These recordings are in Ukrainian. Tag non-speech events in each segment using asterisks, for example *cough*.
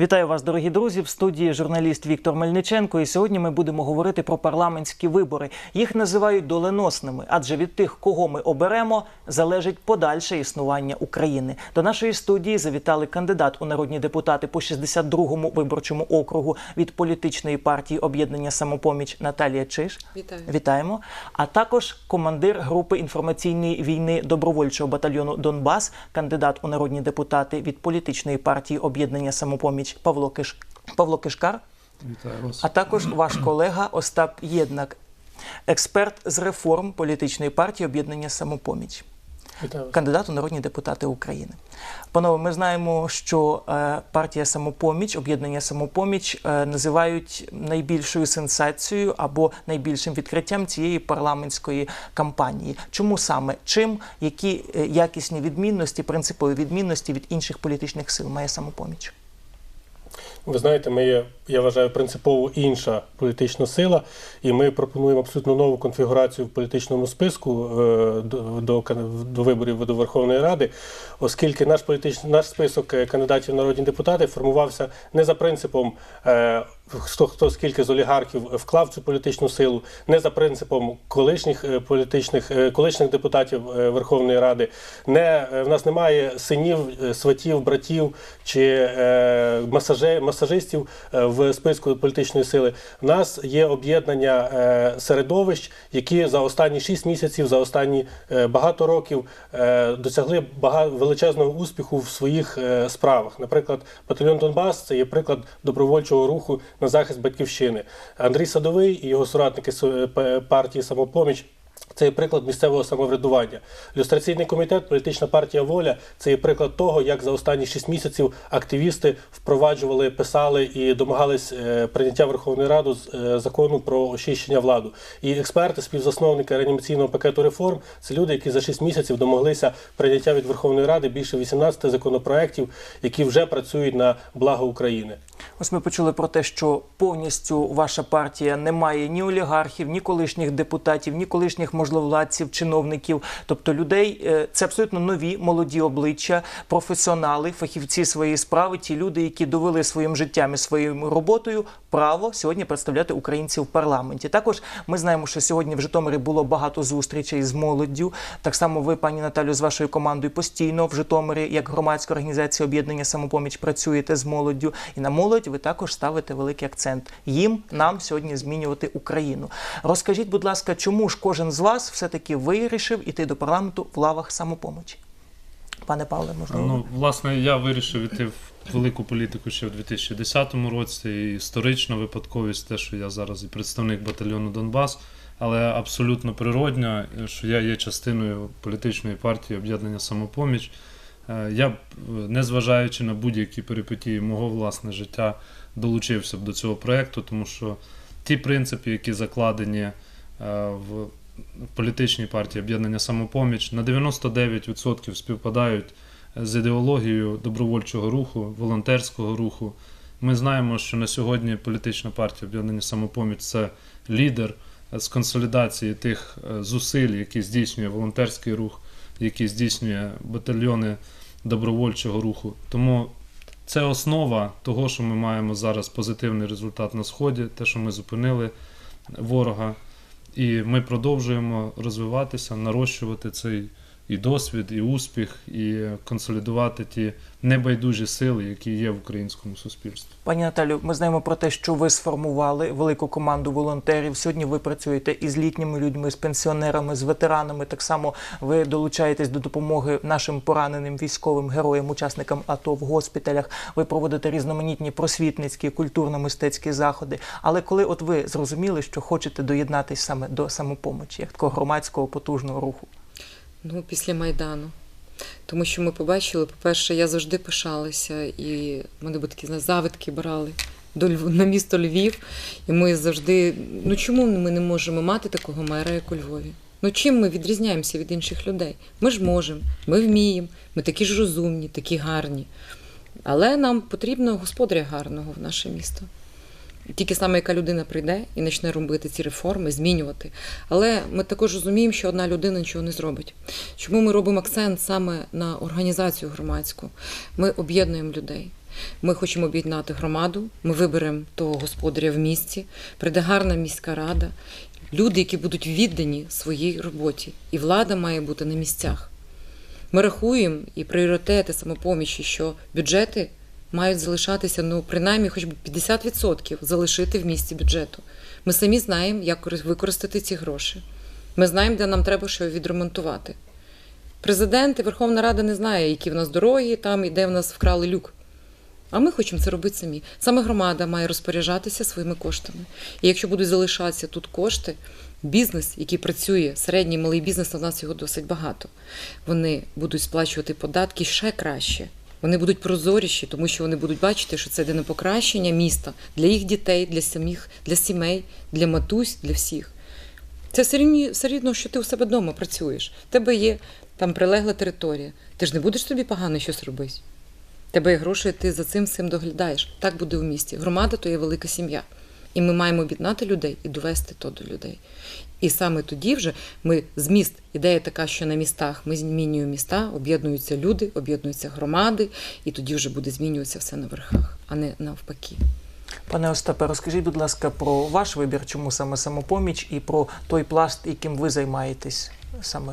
Вітаю вас, дорогі друзі. В студії журналіст Віктор Мельниченко. І сьогодні ми будемо говорити про парламентські вибори. Їх називають доленосними, адже від тих, кого ми оберемо, залежить подальше існування України. До нашої студії завітали кандидат у народні депутати по 62-му виборчому округу від політичної партії об'єднання самопоміч Наталія Чиш. Вітаю. Вітаємо. А також командир групи інформаційної війни добровольчого батальйону Донбас, кандидат у народні депутати від політичної партії об'єднання самопоміч Павло Киш... Павло Кишкар, Вітаю вас. а також ваш колега Остап Єднак, експерт з реформ політичної партії об'єднання самопоміч. Вітаю. Кандидат у народні депутати України. Панове, ми знаємо, що е, партія самопоміч, об'єднання самопоміч е, називають найбільшою сенсацією або найбільшим відкриттям цієї парламентської кампанії. Чому саме чим, які е, якісні відмінності, принципові відмінності від інших політичних сил має самопоміч? Ви знаєте, ми є, я вважаю, принципово інша політична сила, і ми пропонуємо абсолютно нову конфігурацію в політичному списку е, до, до, виборів до Верховної Ради, оскільки наш політичний наш список е, кандидатів народні депутати формувався не за принципом. Хто хто скільки з олігархів вклав цю політичну силу, не за принципом колишніх е, політичних е, колишніх депутатів е, Верховної Ради, не в нас немає синів, сватів, братів чи масаже, масажистів в списку політичної сили. В нас є об'єднання середовищ, які за останні 6 місяців, за останні багато років досягли багато величезного успіху в своїх справах. Наприклад, батальйон Донбас це є приклад добровольчого руху на захист батьківщини. Андрій Садовий і його соратники е, партії самопоміч. Це є приклад місцевого самоврядування. Люстраційний комітет, політична партія Воля це є приклад того, як за останні 6 місяців активісти впроваджували, писали і домагались е, прийняття Верховної Ради з е, закону про очищення владу. І експерти, співзасновники реанімаційного пакету реформ це люди, які за 6 місяців домоглися прийняття від Верховної Ради більше 18 законопроєктів, які вже працюють на благо України. Ось ми почули про те, що повністю ваша партія не має ні олігархів, ні колишніх депутатів, ні колишніх можновладців, чиновників, тобто людей. е, Це абсолютно нові молоді обличчя, професіонали, фахівці своєї справи, ті люди, які довели своїм життям і своєю роботою право сьогодні представляти українців в парламенті. Також ми знаємо, що сьогодні в Житомирі було багато зустрічей з молоддю. Так само ви, пані Наталю, з вашою командою постійно в Житомирі, як громадська організація об'єднання самопоміч, працюєте з молоддю. І на молодь ви також ставите великий акцент. Їм нам сьогодні змінювати Україну. Розкажіть, будь ласка, чому ж кожен з вас все-таки вирішив іти до парламенту в лавах самопомочі? Пане Павле, можливо? Ну, власне, я вирішив іти в велику політику ще в 2010 році. І історична випадковість, те, що я зараз і представник батальйону Донбас, але абсолютно природньо, що я є частиною політичної партії об'єднання самопоміч. Е, Я б, е, незважаючи на будь-які перипетії мого власне життя, долучився б до цього проєкту, тому що ті принципи, які закладені е, в політичній партії об'єднання самопоміч на 99% співпадають з ідеологією добровольчого руху, волонтерського руху. Ми знаємо, що на сьогодні політична партія об'єднання самопоміч це лідер з консолідації тих зусиль, які здійснює волонтерський рух, які здійснює батальйони добровольчого руху. Тому це основа того, що ми маємо зараз позитивний результат на сході, те, що ми зупинили ворога. І ми продовжуємо розвиватися, нарощувати цей і досвід, і успіх, і консолідувати ті небайдужі сили, які є в українському суспільстві. Пані Наталю, ми знаємо про те, що ви сформували велику команду волонтерів. Сьогодні ви працюєте із літніми людьми, з пенсіонерами, з ветеранами. Так само ви долучаєтесь до допомоги нашим пораненим військовим героям, учасникам АТО в госпіталях. Ви проводите різноманітні просвітницькі, культурно-мистецькі заходи. Але коли от ви зрозуміли, що хочете доєднатись саме до самопомочі, як такого громадського потужного руху? Ну, після Майдану. Тому що ми побачили, по-перше, я завжди пишалася, і мене би такі завитки брали до на місто Львів. І ми завжди. Ну чому ми не можемо мати такого мера, як у Львові? Ну чим ми відрізняємося від інших людей? Ми ж можемо, ми вміємо, ми такі ж розумні, такі гарні. Але нам потрібно господаря гарного в наше місто. Тільки саме яка людина прийде і почне робити ці реформи, змінювати. Але ми також розуміємо, що одна людина нічого не зробить. Чому ми робимо акцент саме на організацію громадську? Ми об'єднуємо людей. Ми хочемо об'єднати громаду. Ми виберемо того господаря в місті, прийде гарна міська рада, люди, які будуть віддані своїй роботі, і влада має бути на місцях. Ми рахуємо і пріоритети самопомічі, що бюджети мають залишатися, ну, принаймні, хоч би 50% залишити в місті бюджету. Ми самі знаємо, як використати ці гроші. Ми знаємо, де нам треба що відремонтувати. Президент і Верховна Рада не знає, які в нас дороги там і де в нас вкрали люк. А ми хочемо це робити самі. Саме громада має розпоряджатися своїми коштами. І якщо будуть залишатися тут кошти, бізнес, який працює, середній малий бізнес, у нас його досить багато. Вони будуть сплачувати податки ще краще. Вони будуть прозоріші, тому що вони будуть бачити, що це йде на покращення міста для їх дітей, для самих, для сімей, для матусь, для всіх. Це все рівно, все рівно, що ти у себе вдома працюєш. В тебе є там прилегла територія. Ти ж не будеш собі погано щось робити. Тебе є гроші, ти за цим всім доглядаєш. Так буде в місті. Громада то є велика сім'я. І ми маємо об'єднати людей і довести то до людей. І саме тоді вже ми зміст, ідея така, що на містах ми змінюємо міста, об'єднуються люди, об'єднуються громади, і тоді вже буде змінюватися все на верхах, а не навпаки. Пане Остапе, розкажіть, будь ласка, про ваш вибір, чому саме самопоміч, і про той пласт, яким ви займаєтесь саме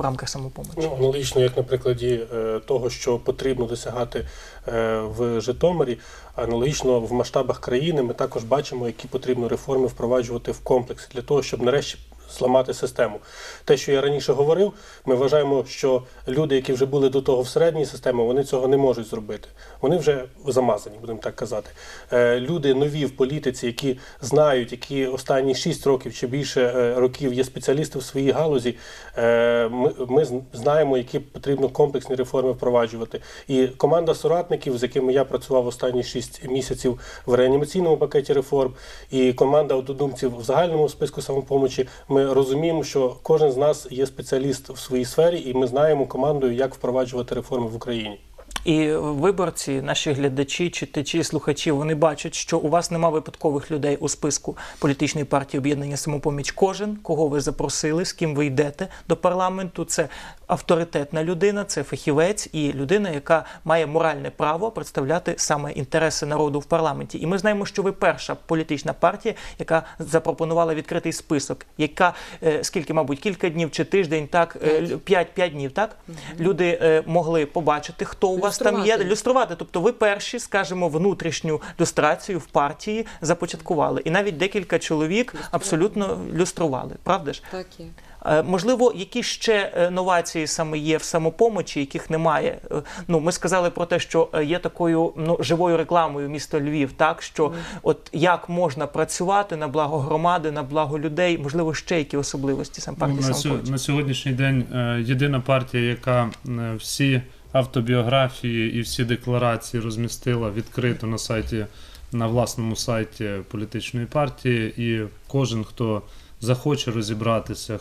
в рамках самопомочі. Ну, аналогічно, як на прикладі е, того, що потрібно досягати е, в Житомирі, аналогічно в масштабах країни ми також бачимо, які потрібно реформи впроваджувати в комплексі для того, щоб нарешті зламати систему. Те, що я раніше говорив, ми вважаємо, що люди, які вже були до того в середній системі, вони цього не можуть зробити. Вони вже замазані, будемо так казати. Е, Люди нові в політиці, які знають, які останні 6 років чи більше е, років є спеціалісти в своїй галузі. е, ми знаємо, які потрібно комплексні реформи впроваджувати. І команда соратників, з якими я працював останні 6 місяців в реанімаційному пакеті реформ, і команда однодумців в загальному списку самопомочі. Ми розуміємо, що кожен з нас є спеціаліст в своїй сфері, і ми знаємо командою, як впроваджувати реформи в Україні. І виборці, наші глядачі, читачі, слухачі, вони бачать, що у вас нема випадкових людей у списку політичної партії об'єднання самопоміч. Кожен, кого ви запросили, з ким ви йдете до парламенту, це авторитетна людина, це фахівець і людина, яка має моральне право представляти саме інтереси народу в парламенті. І ми знаємо, що ви перша політична партія, яка запропонувала відкритий список, яка е, скільки, мабуть, кілька днів чи тиждень, так е, лю- п'ять п'ять днів, так люди е, могли побачити, хто у вас там є, Люструвати. люструвати. Тобто, ви перші, скажімо, внутрішню люстрацію в партії започаткували, і навіть декілька чоловік абсолютно люстрували. Правда ж? Так є. Е, Можливо, які ще е, новації саме є в самопомочі, яких немає. Е, Ну, ми сказали про те, що є такою ну живою рекламою місто Львів, так що от як можна працювати на благо громади, на благо людей, можливо, ще які особливості сам партії Ну, на, самопомочі. на сьогоднішній день єдина партія, яка всі автобіографії і всі декларації розмістила відкрито на сайті, на власному сайті політичної партії, і кожен, хто захоче розібратися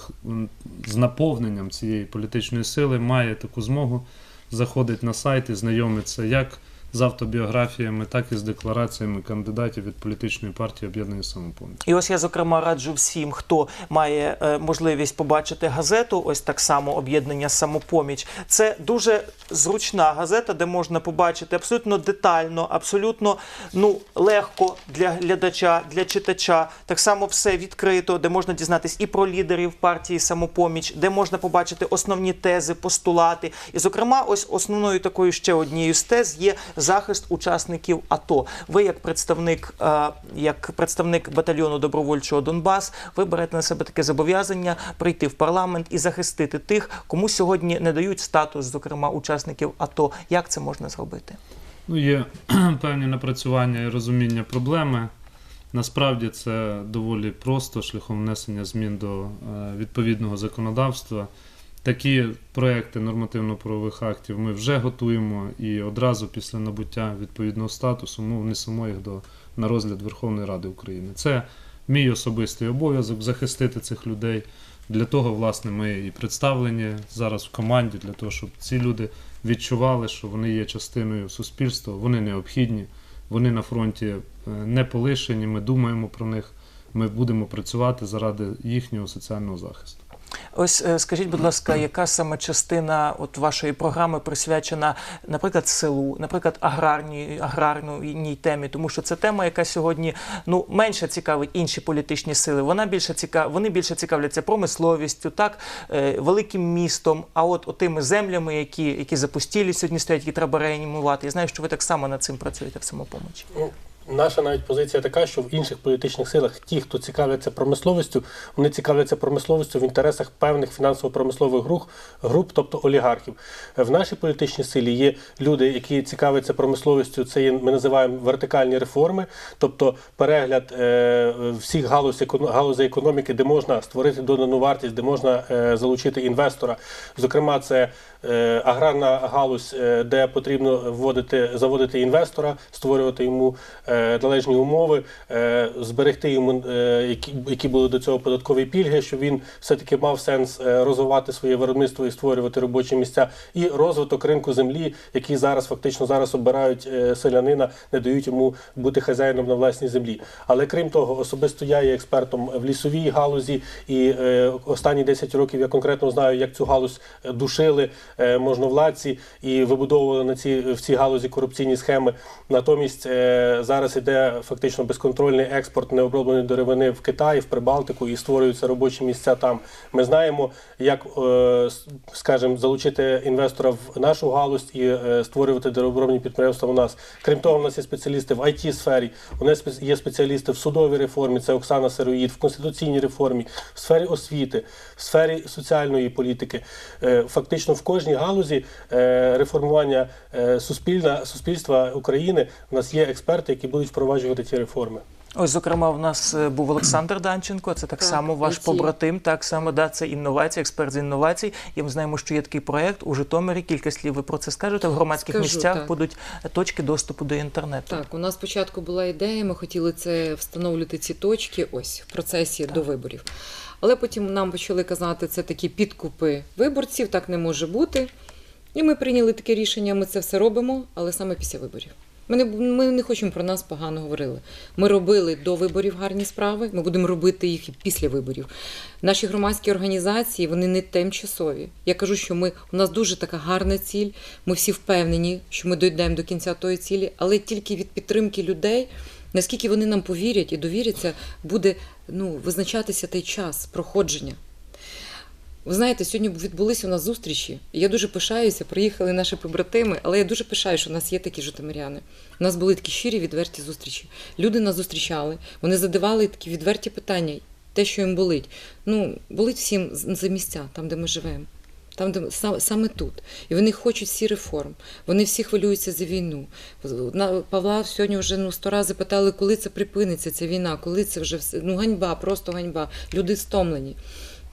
з наповненням цієї політичної сили, має таку змогу заходить на сайт і знайомиться як з автобіографіями, так і з деклараціями кандидатів від політичної партії об'єднання самопоміч. І ось я зокрема раджу всім, хто має е, можливість побачити газету, ось так само об'єднання самопоміч. Це дуже зручна газета, де можна побачити абсолютно детально, абсолютно ну легко для глядача, для читача. Так само все відкрито, де можна дізнатись і про лідерів партії самопоміч, де можна побачити основні тези, постулати. І, зокрема, ось основною такою ще однією з тез є захист учасників АТО. Ви, як представник, е, як представник батальйону добровольчого Донбас, ви берете на себе таке зобов'язання прийти в парламент і захистити тих, кому сьогодні не дають статус, зокрема учасників АТО. Як це можна зробити? Ну, є *clears throat* певні напрацювання і розуміння проблеми. Насправді це доволі просто шляхом внесення змін до е, відповідного законодавства. Такі проекти нормативно-правових актів ми вже готуємо і одразу після набуття відповідного статусу ми внесемо їх до, на розгляд Верховної Ради України. Це мій особистий обов'язок захистити цих людей. Для того, власне, ми і представлені зараз в команді, для того, щоб ці люди відчували, що вони є частиною суспільства, вони необхідні, вони на фронті е, не полишені. Ми думаємо про них. Ми будемо працювати заради їхнього соціального захисту. Ось е, скажіть, будь ласка, яка саме частина от вашої програми присвячена, наприклад, селу, наприклад, аграрній аграрній темі, тому що це тема, яка сьогодні ну менше цікавить інші політичні сили. Вона більше цікав, вони більше цікавляться промисловістю, так е, великим містом. А от тими землями, які, які запустілі сьогодні стоять, які треба реанімувати. Я знаю, що ви так само над цим працюєте в самопомочі. Наша навіть позиція така, що в інших політичних силах ті, хто цікавляться промисловістю, вони цікавляться промисловістю в інтересах певних фінансово-промислових груп, груп, тобто олігархів. В нашій політичній силі є люди, які цікавляться промисловістю. Це є, ми називаємо вертикальні реформи, тобто перегляд е, всіх галузей, галузей економіки, де можна створити додану вартість, де можна е, залучити інвестора. Зокрема, це е, аграрна галузь, е, де потрібно вводити, заводити інвестора, створювати йому е, належні умови, е, зберегти йому, е, які, які були до цього податкові пільги, щоб він все-таки мав сенс е, розвивати своє виробництво і створювати робочі місця, і розвиток ринку землі, який зараз фактично зараз обирають е, селянина, не дають йому бути хазяїном на власній землі. Але крім того, особисто я є експертом в лісовій галузі, і е, останні 10 років я конкретно знаю, як цю галузь е, душили е, можновладці і вибудовували на ці в цій галузі корупційні схеми. Натомість е, зараз іде фактично безконтрольний експорт необробленої деревини в Китай, в Прибалтику і створюються робочі місця там. Ми знаємо, як е, скажімо, залучити інвестора в нашу галузь і е, створювати деревообробні підприємства у нас. Крім того, у нас є спеціалісти в it сфері у нас є спеціалісти в судовій реформі. Це Оксана Сироїд, в конституційній реформі, в сфері освіти, в сфері соціальної політики. Е, Фактично в кожній галузі реформування суспільства України у нас є експерти, які будуть впроваджувати ці реформи. Ось, зокрема, в нас е, був Олександр Данченко, це так, Так, само ваш IT. побратим, так само, да, це інновації, експерт з інновацій. І ми знаємо, що є такий проєкт у Житомирі. Кілька слів ви про це скажете. В громадських Скажу, місцях так. будуть точки доступу до інтернету. Так, у нас спочатку була ідея, ми хотіли це встановлювати ці точки ось в процесі до виборів. Але потім нам почали казати, це такі підкупи виборців, так не може бути. І ми прийняли таке рішення, ми це все робимо, але саме після виборів. Ми не, ми не хочемо про нас погано говорили. Ми робили до виборів гарні справи, ми будемо робити їх і після виборів. Наші громадські організації вони не тимчасові. Я кажу, що ми у нас дуже така гарна ціль. Ми всі впевнені, що ми дійдемо до кінця тої цілі, але тільки від підтримки людей, наскільки вони нам повірять і довіряться, буде ну, визначатися той час проходження. Ви знаєте, сьогодні відбулися у нас зустрічі. Я дуже пишаюся, приїхали наші побратими, але я дуже пишаю, що у нас є такі житомиряни. У нас були такі щирі, відверті зустрічі. Люди нас зустрічали, вони задавали такі відверті питання, те, що їм болить. Ну, болить всім за місця, там, де ми живемо. Там, де сам- саме тут. І вони хочуть всі реформ. Вони всі хвилюються за війну. Павла сьогодні вже ну сто разів питали, коли це припиниться, ця війна, коли це вже все. Ну ганьба, просто ганьба. Люди стомлені.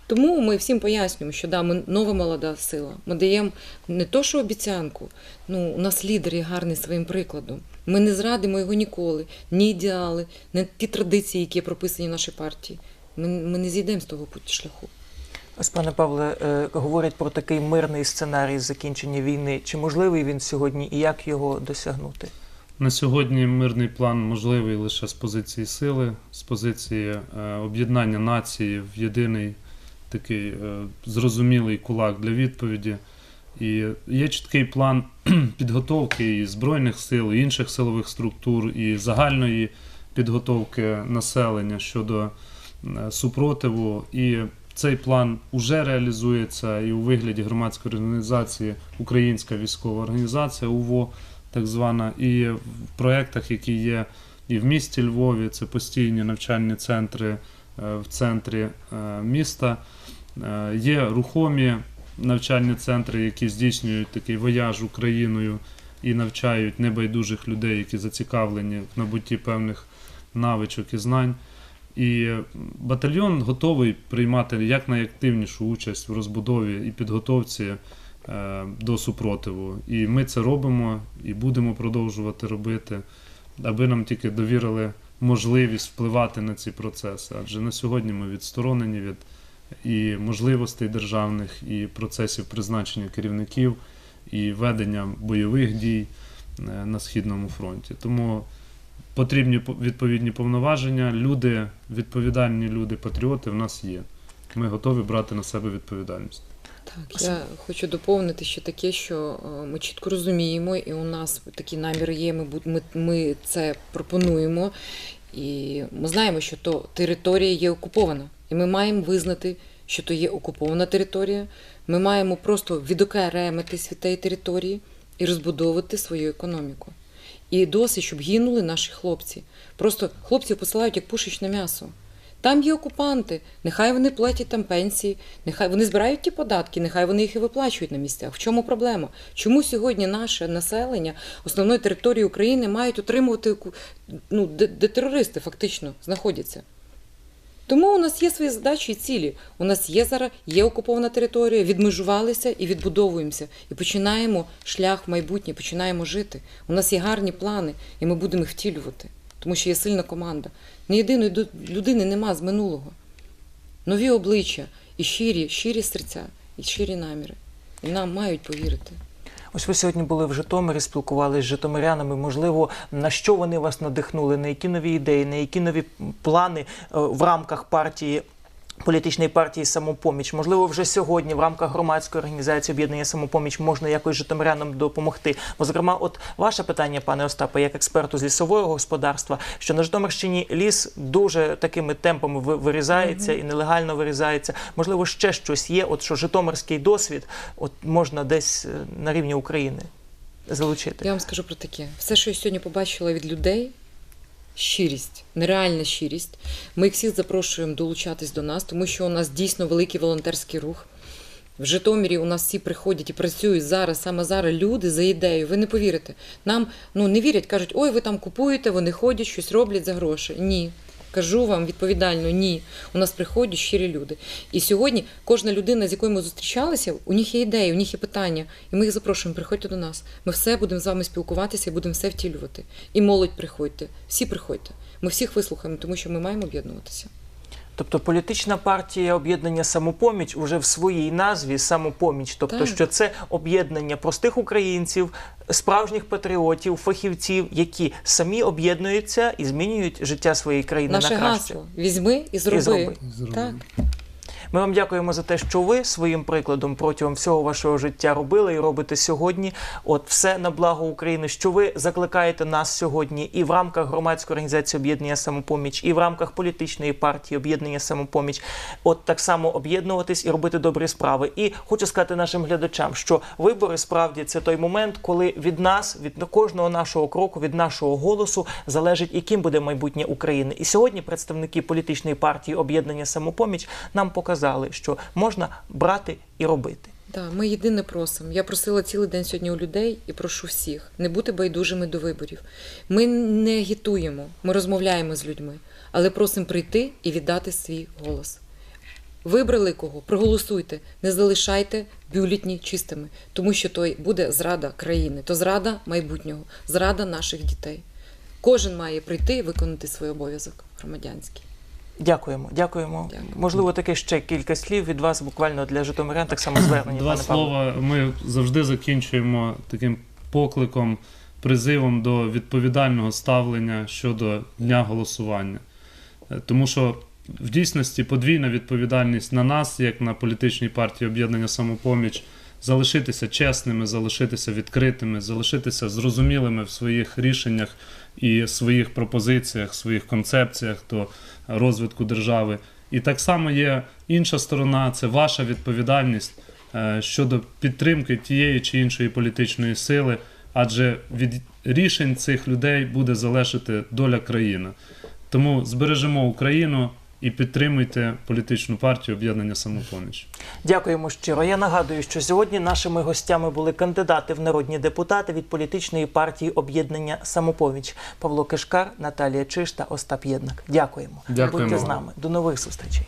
Тому ми всім пояснюємо, що да, ми нова молода сила. Ми даємо не то, що обіцянку. Ну, у нас лідер є гарний своїм прикладом. Ми не зрадимо його ніколи, ні ідеали, не ті традиції, які прописані в нашій партії. Ми, ми не зійдемо з того путь шляху. Ось, пане Павле, е, говорять про такий мирний сценарій закінчення війни. Чи можливий він сьогодні і як його досягнути? На сьогодні мирний план можливий лише з позиції сили, з позиції е, об'єднання нації в єдиний такий е, зрозумілий кулак для відповіді. І є чіткий план *clears throat* підготовки і Збройних сил, і інших силових структур, і загальної підготовки населення щодо е, супротиву. І цей план уже реалізується і у вигляді громадської організації Українська військова організація УВО, так звана, і в проєктах, які є і в місті Львові, це постійні навчальні центри в центрі е, міста. Е, Є рухомі навчальні центри, які здійснюють такий вояж Україною і навчають небайдужих людей, які зацікавлені в набутті певних навичок і знань. І батальйон готовий приймати якнайактивнішу участь в розбудові і підготовці е, до супротиву. І ми це робимо і будемо продовжувати робити, аби нам тільки довірили можливість впливати на ці процеси. Адже на сьогодні ми відсторонені від і можливостей державних, і процесів призначення керівників, і ведення бойових дій е, на Східному фронті. Тому потрібні по- відповідні повноваження. Люди, відповідальні люди, патріоти в нас є. ми готові брати на себе відповідальність. Так, я хочу доповнити ще таке, що е, ми чітко розуміємо, і у нас такі наміри є. Ми, ми, ми це пропонуємо, і ми знаємо, що то територія є окупована, і ми маємо визнати, що то є окупована територія. Ми маємо просто відокремитись від тієї території і розбудовувати свою економіку. І досить, щоб гинули наші хлопці. Просто хлопців посилають як пушечне м'ясо. Там є окупанти, нехай вони платять там пенсії, нехай вони збирають ті податки, нехай вони їх і виплачують на місцях. В чому проблема? Чому сьогодні наше населення основної території України мають отримувати ну, де, де терористи фактично знаходяться? Тому у нас є свої задачі і цілі. У нас є зараз є окупована територія, відмежувалися і відбудовуємося. І починаємо шлях в майбутнє, починаємо жити. У нас є гарні плани, і ми будемо їх втілювати, тому що є сильна команда. Ні єдиної людини нема з минулого. Нові обличчя і щирі, щирі серця, і щирі наміри. І нам мають повірити. Ось ви сьогодні були в Житомирі, спілкувалися з житомирянами. Можливо, на що вони вас надихнули, на які нові ідеї, на які нові плани е, в рамках партії. Політичної партії самопоміч, можливо, вже сьогодні в рамках громадської організації об'єднання самопоміч можна якось житомирянам допомогти. Бо, зокрема, от ваше питання, пане Остапе, як експерту з лісового господарства, що на Житомирщині ліс дуже такими темпами ви- вирізається і нелегально вирізається. Можливо, ще щось є. От що житомирський досвід, от можна десь е, на рівні України залучити. Я вам скажу про таке. Все, що я сьогодні побачила від людей, щирість, нереальна щирість. Ми їх всіх запрошуємо долучатись до нас, тому що у нас дійсно великий волонтерський рух. В Житомирі у нас всі приходять і працюють зараз, саме зараз люди за ідею. Ви не повірите. Нам ну не вірять, кажуть, ой, ви там купуєте, вони ходять, щось роблять за гроші. Ні. Кажу вам відповідально, ні. У нас приходять щирі люди. І сьогодні кожна людина, з якою ми зустрічалися, у них є ідеї, у них є питання. І ми їх запрошуємо, приходьте до нас. Ми все будемо з вами спілкуватися і будемо все втілювати. І молодь приходьте, всі приходьте. Ми всіх вислухаємо, тому що ми маємо об'єднуватися. Тобто політична партія об'єднання самопоміч уже в своїй назві самопоміч. Тобто, Так. що це об'єднання простих українців, справжніх патріотів, фахівців, які самі об'єднуються і змінюють життя своєї країни Наше на краще. гасло візьми і зроби. зроби. Так. Ми вам дякуємо за те, що ви своїм прикладом протягом всього вашого життя робили і робите сьогодні. От все на благо України, що ви закликаєте нас сьогодні і в рамках громадської організації об'єднання самопоміч, і в рамках політичної партії об'єднання самопоміч. От так само об'єднуватись і робити добрі справи. І хочу сказати нашим глядачам, що вибори справді це той момент, коли від нас, від кожного нашого кроку, від нашого голосу залежить, яким буде майбутнє України. І сьогодні представники політичної партії об'єднання самопоміч нам показали, що можна брати і робити. Да, ми єдине просимо. Я просила цілий день сьогодні у людей і прошу всіх не бути байдужими до виборів. Ми не агітуємо, ми розмовляємо з людьми, але просимо прийти і віддати свій голос. Вибрали кого? Проголосуйте, не залишайте бюлетні чистими, тому що то буде зрада країни, то зрада майбутнього, зрада наших дітей. Кожен має прийти і виконати свій обов'язок громадянський. Дякуємо, дякуємо. Дякую. Можливо, таке ще кілька слів від вас буквально для житомирян, так само звернення. Два пане Павло. слова. Ми завжди закінчуємо таким покликом, призивом до відповідального ставлення щодо дня голосування. Е, Тому що в дійсності подвійна відповідальність на нас, як на політичній партії об'єднання самопоміч, залишитися чесними, залишитися відкритими, залишитися зрозумілими в своїх рішеннях і своїх пропозиціях, своїх концепціях до розвитку держави. І так само є інша сторона це ваша відповідальність е, щодо підтримки тієї чи іншої політичної сили, адже від рішень цих людей буде залежати доля країни. Тому збережемо Україну і підтримуйте політичну партію об'єднання самопоміч. Дякуємо щиро. Я нагадую, що сьогодні нашими гостями були кандидати в народні депутати від політичної партії об'єднання самопоміч Павло Кишкар, Наталія Чиш та Остап Єднак. Дякуємо. Дякуємо. Будьте з нами. До нових зустрічей.